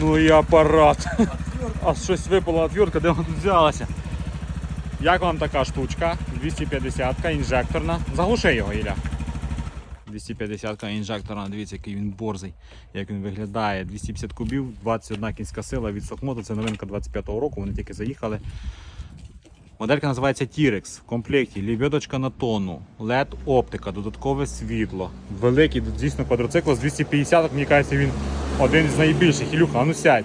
Ну і апарат. А щось випала отвертка, де вона тут взялася. Як вам така штучка? 250-ка, інжекторна. Заглуши його, Ілля. 250-ка інжекторна, дивіться, який він борзий, як він виглядає. 250 кубів, 21 кінська сила від Сокмоту. Це новинка 25-го року, вони тільки заїхали. Моделька називається T-Rex. В комплекті лівьодочка на тонну, LED оптика, додаткове світло. Великий, дійсно квадроцикл з 250, мені кажеться, він один з найбільших. Ілюха, ну сядь.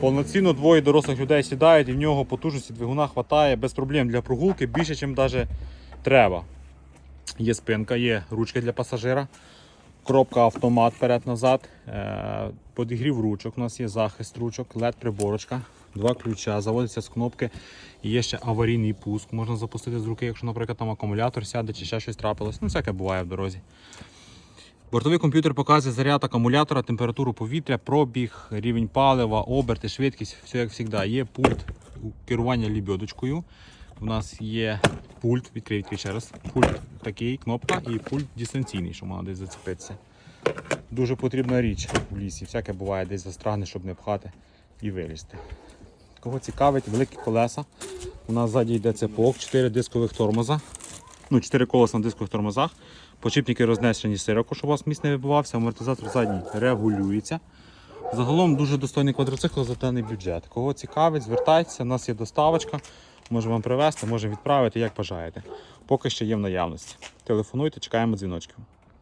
Повноцінно двоє дорослих людей сідають і в нього потужності двигуна хватає без проблем для прогулки більше, ніж навіть треба. Є спинка, є ручки для пасажира, коробка автомат перед-назад, е, подігрів ручок, у нас є захист ручок, led приборочка, два ключа, заводиться з кнопки. І є ще аварійний пуск, можна запустити з руки, якщо, наприклад, там акумулятор сяде чи ще щось трапилось. Ну, всяке буває в дорозі. Бортовий комп'ютер показує заряд акумулятора, температуру повітря, пробіг, рівень палива, оберти, швидкість, все як завжди. Є пульт керування лібьодочкою. У нас є пульт, відкрий ще раз. Пульт такий, кнопка і пульт дистанційний, що можна десь зацепитися. Дуже потрібна річ в лісі. Всяке буває, десь застрагне, щоб не пхати і вилізти. Кого цікавить, великі колеса. У нас ззаді йде цепок, 4 дискових тормоза. Ну, 4 колеса на дискових тормозах. Почіпники рознесені сироко, щоб у вас місць не вибивався, амортизатор задній регулюється. Загалом дуже достойний квадроцикл за даний бюджет. Кого цікавить, звертайтеся, у нас є доставочка. Можемо вам привезти, можемо відправити, як бажаєте. Поки що є в наявності. Телефонуйте, чекаємо дзвіночків.